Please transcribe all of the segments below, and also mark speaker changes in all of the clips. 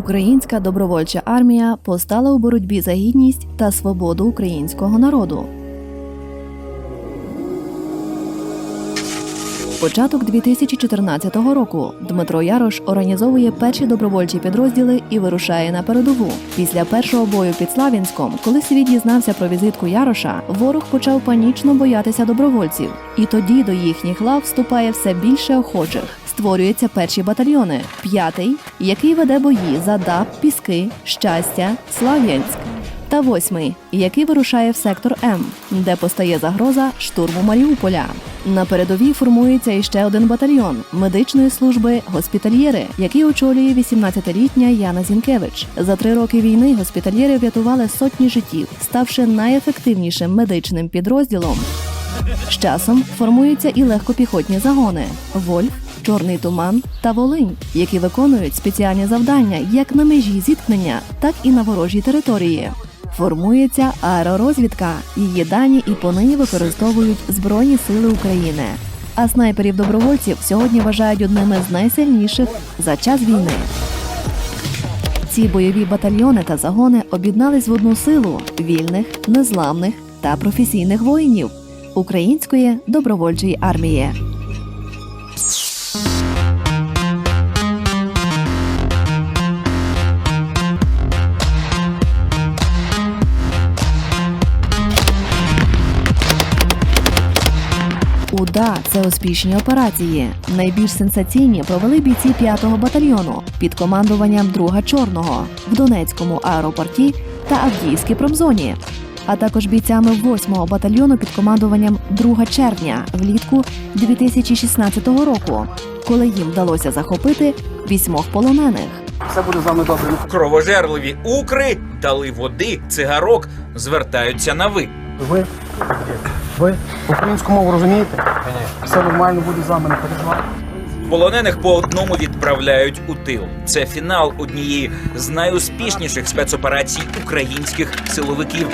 Speaker 1: Українська добровольча армія постала у боротьбі за гідність та свободу українського народу. Початок 2014 року Дмитро Ярош організовує перші добровольчі підрозділи і вирушає на передову. Після першого бою під Слав'янськом, коли світ дізнався про візитку Яроша, ворог почав панічно боятися добровольців. І тоді до їхніх лав вступає все більше охочих. Створюються перші батальйони: п'ятий, який веде бої за ДАП, Піски, Щастя, Слав'янськ. Та восьмий, який вирушає в сектор М, де постає загроза штурму Маріуполя. На передовій формується іще один батальйон медичної служби госпітальєри, який очолює 18-літня Яна Зінкевич. За три роки війни госпітальєри врятували сотні життів, ставши найефективнішим медичним підрозділом. З часом формуються і легкопіхотні загони Вольф, Чорний туман та Волинь, які виконують спеціальні завдання як на межі зіткнення, так і на ворожій території. Формується аеророзвідка. Її дані і понині використовують Збройні Сили України. А снайперів добровольців сьогодні вважають одними з найсильніших за час війни. Ці бойові батальйони та загони об'єднались в одну силу вільних, незламних та професійних воїнів Української добровольчої армії. УДА це успішні операції. Найбільш сенсаційні провели бійці 5-го батальйону під командуванням друга Чорного в Донецькому аеропорті та Авдіївській промзоні, а також бійцями 8-го батальйону під командуванням 2 червня влітку 2016 року, коли їм вдалося захопити вісьмох полонених.
Speaker 2: Все буде з вами добре.
Speaker 3: Кровожерливі укри дали води, цигарок, звертаються на ви.
Speaker 2: Ви, ви українську мову розумієте? Все нормально буде з вами, не переживайте.
Speaker 3: Полонених по одному відправляють у тил. Це фінал однієї з найуспішніших спецоперацій українських силовиків.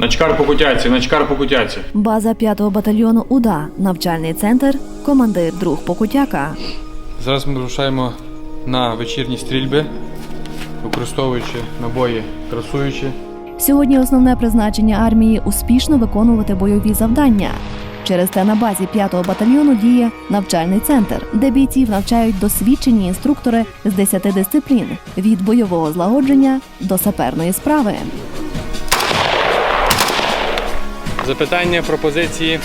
Speaker 4: Начкар по кутяці, начкар по кутяці.
Speaker 1: База 5-го батальйону УДА, навчальний центр, командир друг Покутяка.
Speaker 4: Зараз ми вирушаємо на вечірні стрільби, використовуючи набої красуючі.
Speaker 1: Сьогодні основне призначення армії успішно виконувати бойові завдання. Через те на базі 5-го батальйону діє навчальний центр, де бійців навчають досвідчені інструктори з 10 дисциплін від бойового злагодження до саперної справи.
Speaker 4: Запитання, пропозиції.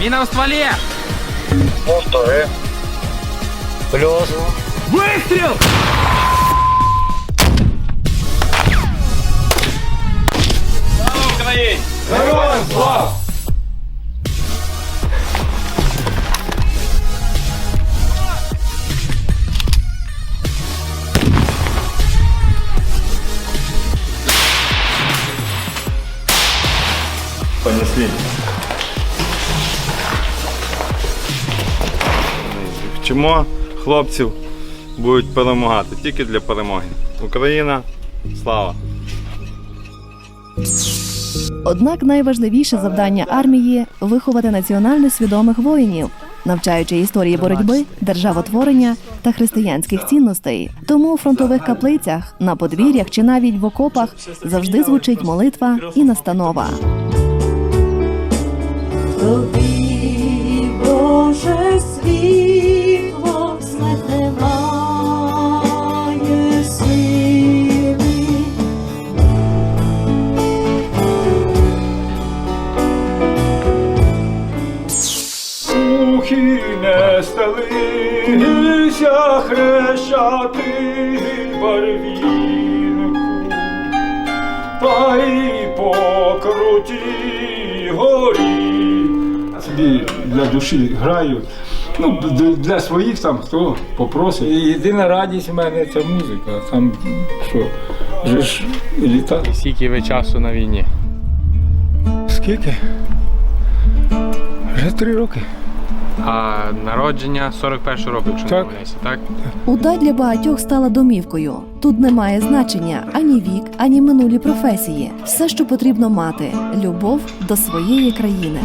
Speaker 4: Міна в стволі! Понесли. Вчимо хлопців будуть перемагати тільки для перемоги. Україна, слава!
Speaker 1: Однак найважливіше завдання армії виховати національно свідомих воїнів, навчаючи історії боротьби, державотворення та християнських цінностей. Тому у фронтових каплицях, на подвір'ях чи навіть в окопах завжди звучить молитва і настанова.
Speaker 5: Тобі, Боже, світло смерть немає сили.
Speaker 6: Ухи не сталися хрещати барвінку, та й по крутій горі. Собі для душі граю. Ну, для своїх там хто попросить. І єдина радість в мене це музика. Там що, вже ж літа.
Speaker 4: Скільки ви часу на війні?
Speaker 6: Скільки? Вже три роки.
Speaker 4: А народження 41 року, якщо не
Speaker 6: Так.
Speaker 4: помиляюся, так?
Speaker 1: Уда для багатьох стала домівкою, Тут немає значення ані вік, ані минулі професії. Все, що потрібно мати любов до своєї країни.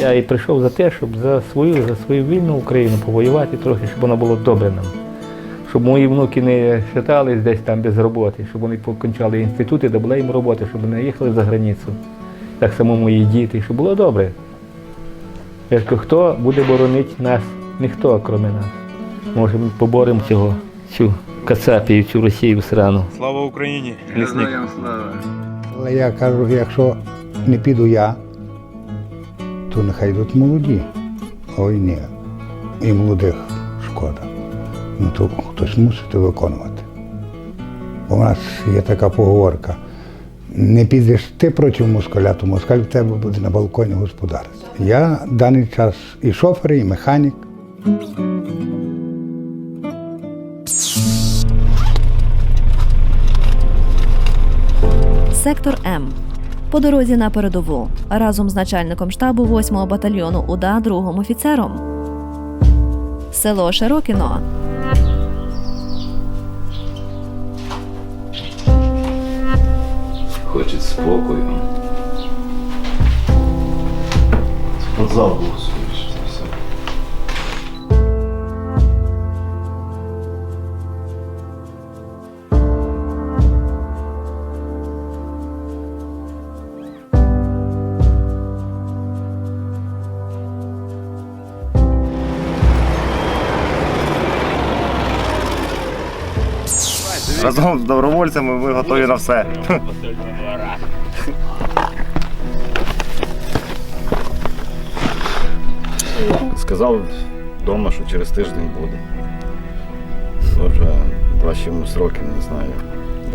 Speaker 7: Я і прийшов за те, щоб за свою, за свою вільну Україну повоювати трохи, щоб воно було добре нам. Щоб мої внуки не шатались десь там без роботи, щоб вони покінчали інститути, де була їм робота, щоб не їхали за границю. Так само мої діти, щоб було добре. Я кажу, хто буде боронити нас? Ніхто, крім нас. Може, ми поборемо цього, цю кацапію, цю Росію срану.
Speaker 4: Слава Україні! Лісник.
Speaker 8: Але я кажу, якщо не піду я, то нехай йдуть молоді. Ой ні. І молодих. Ну то хтось мусить виконувати. В нас є така поговорка. Не підеш ти проти москаля, то москаль в тебе буде на балконі господарство. Я даний час і шофер, і механік.
Speaker 1: Сектор М. По дорозі на передову разом з начальником штабу 8-го батальйону УДА другим офіцером. Село Широкіно.
Speaker 9: Спокою. Спортзал був
Speaker 10: Разом з добровольцями ми готові на все. Сказав вдома, що через тиждень буде. Отже, два чимось роки, не знаю.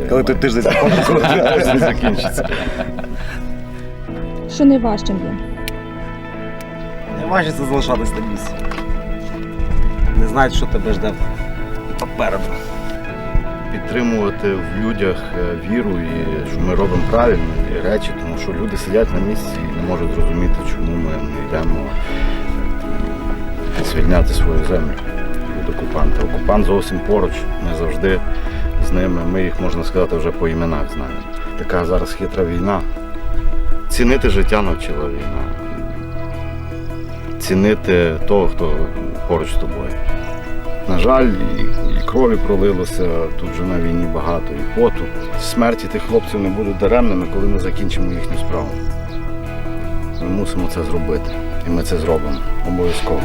Speaker 10: Коли той тиждень закінчиться? закінчиться.
Speaker 11: Що найважчим є?
Speaker 10: Не важко це залишатись на місці. Не знають, що тебе жде попереду. Підтримувати в людях е, віру і що ми робимо правильні речі, тому що люди сидять на місці і не можуть зрозуміти, чому ми не йдемо е, звільняти свою землю від окупанта. Окупант зовсім поруч, ми завжди з ними, ми їх, можна сказати, вже по іменах знаємо. Така зараз хитра війна. Цінити життя навчила війна цінити того, хто поруч з тобою. На жаль, крові пролилося тут же на війні багато, і поту. Смерті тих хлопців не будуть даремними, коли ми закінчимо їхню справу. Ми мусимо це зробити. І ми це зробимо обов'язково.